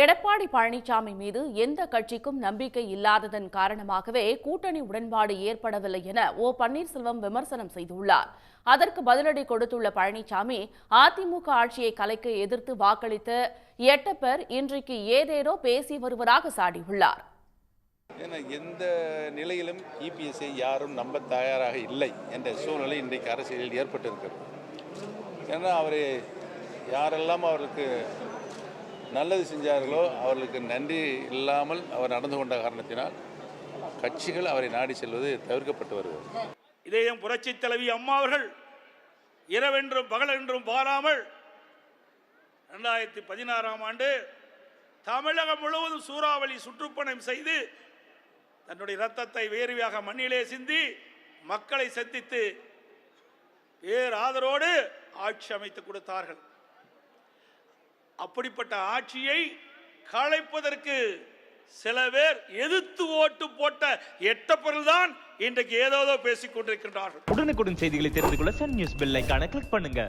எடப்பாடி பழனிசாமி மீது எந்த கட்சிக்கும் நம்பிக்கை இல்லாததன் காரணமாகவே கூட்டணி உடன்பாடு ஏற்படவில்லை என ஓ பன்னீர்செல்வம் விமர்சனம் செய்துள்ளார். அதற்கு பதிலடி கொடுத்துள்ள பழனிசாமி அதிமுக ஆட்சியை கலைக்க எதிர்த்து வாக்களித்த எட்டப்பர் இன்றைக்கு ஏதேதோ பேசி வருவதாக சாடியுள்ளார். எந்த நிலையிலும் இபிஎஸ்ஐ யாரும் நம்ப தயாராக இல்லை என்ற சூழ்நிலை இன்றைக்கு அரசியலில் ஏற்பட்டிருக்கிறது. ஏன்னா அவர் யாரெல்லாம் அவருக்கு நல்லது செஞ்சார்களோ அவர்களுக்கு நன்றி இல்லாமல் அவர் நடந்து கொண்ட காரணத்தினால் கட்சிகள் அவரை நாடி செல்வது தவிர்க்கப்பட்டு வருகிறது. இதயம் புரட்சி தலைவி அம்மா அவர்கள் இரவென்றும் பகலென்றும் பாராமல் ரெண்டாயிரத்தி பதினாறாம் ஆண்டு தமிழகம் முழுவதும் சூறாவளி சுற்றுப்பணம் செய்து தன்னுடைய இரத்தத்தை வேர்வையாக மண்ணிலே சிந்தி மக்களை சந்தித்து பேராதரோடு ஆட்சி அமைத்து கொடுத்தார்கள். அப்படிப்பட்ட ஆட்சியை களைப்பதற்கு சில பேர் எதிர்த்து ஓட்டு போட்ட எட்ட தான் இன்றைக்கு ஏதோதோ பேசிக் கொண்டிருக்கின்றார்கள். உடனுக்குடன் செய்திகளை தெரிந்து கொள்ள சன் நியூஸ் பெல்லைக்கான கிளிக் பண்ணுங்க.